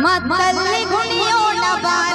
मतलब गुणियों नबा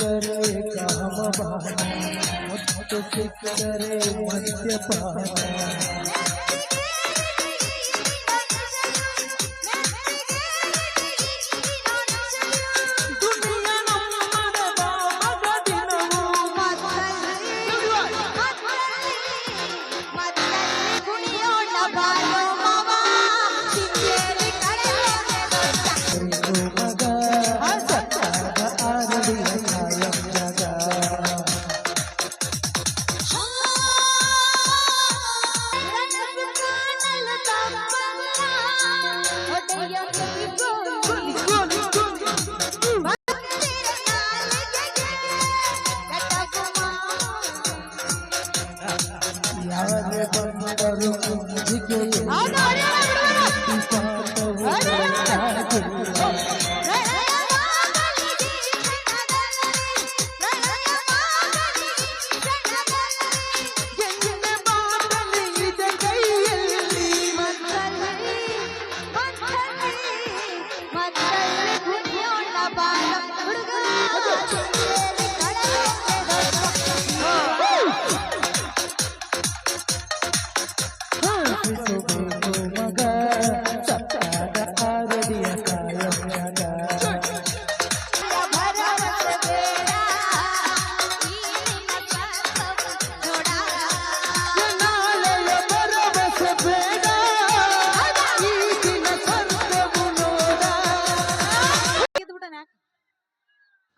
करे काम बहाना मध्य करे मध्य बहाना ಬಂದರು ಕುಂಜಿಗೆ ಪಾಠವು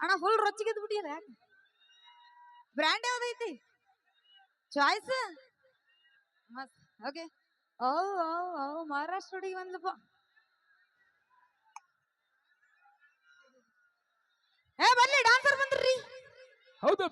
ಅಣ್ಣ ಫುಲ್ ರೊಚ್ಚಿಗೆದ್ ಬಿಟ್ಟಿರ ಯಾಕೆ? ಬ್ರ್ಯಾಂಡ್ ಯಾವ್ದೈತಿ ಚಾಯ್ಸ್ ಮಸ್ತ್. ಓಕೆ ಓ ಓ ಓ ಮಹಾರಾಷ್ಟ್ರ ಹುಡುಗಿ ಬಂದ್ಲಪ್ಪ ಏ ಬರ್ಲಿ ಡಾನ್ಸರ್ ಬಂದ್ರಿ. ಹೌದು.